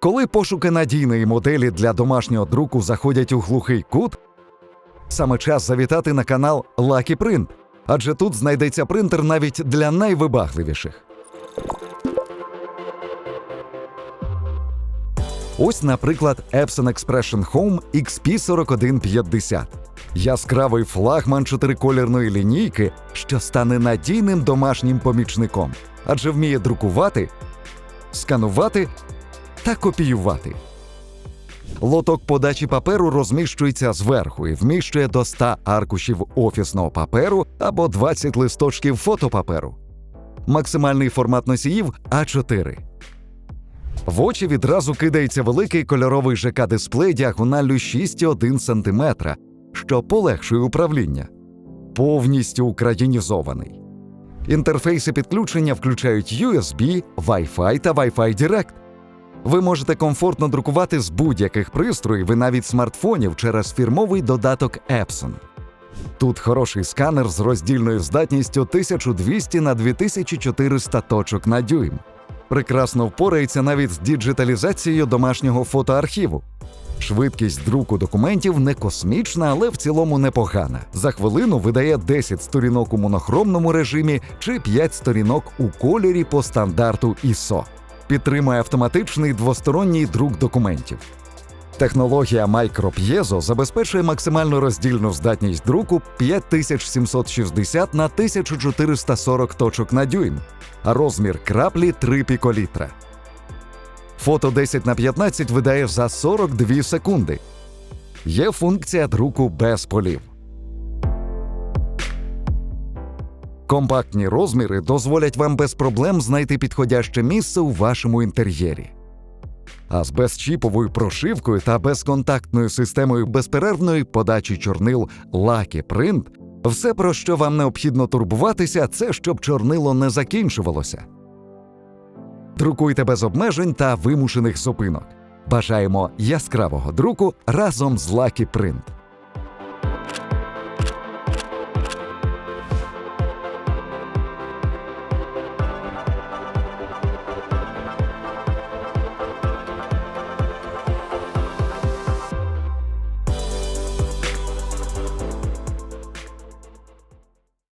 Коли пошуки надійної моделі для домашнього друку заходять у глухий кут, саме час завітати на канал Lucky Print, адже тут знайдеться принтер навіть для найвибагливіших. Ось, наприклад, Epson Expression Home XP4150. Яскравий флагман чотириколірної лінійки, що стане надійним домашнім помічником, адже вміє друкувати, сканувати та копіювати. Лоток подачі паперу розміщується зверху і вміщує до 100 аркушів офісного паперу або 20 листочків фотопаперу. Максимальний формат носіїв А4. В очі відразу кидається великий кольоровий ЖК-дисплей діагоналлю 6,1 см, що полегшує управління. Повністю українізований. Інтерфейси підключення включають USB, Wi-Fi та Wi-Fi Direct. Ви можете комфортно друкувати з будь-яких пристроїв і навіть смартфонів через фірмовий додаток Epson. Тут хороший сканер з роздільною здатністю 1200 на 2400 точок на дюйм. Прекрасно впорається навіть з діджиталізацією домашнього фотоархіву. Швидкість друку документів не космічна, але в цілому непогана. За хвилину видає 10 сторінок у монохромному режимі чи 5 сторінок у кольорі по стандарту ISO. Підтримує автоматичний двосторонній друк документів. Технологія MicroPiezo забезпечує максимальну роздільну здатність друку 5760 на 1440 точок на дюйм, а розмір краплі 3 піколітра. Фото 10 на 15 видає за 42 секунди. Є функція друку без полів. Компактні розміри дозволять вам без проблем знайти підходяще місце у вашому інтер'єрі. А з безчіповою прошивкою та безконтактною системою безперервної подачі чорнил Lucky Print все, про що вам необхідно турбуватися, це щоб чорнило не закінчувалося. Друкуйте без обмежень та вимушених зупинок. Бажаємо яскравого друку разом з Lucky Print.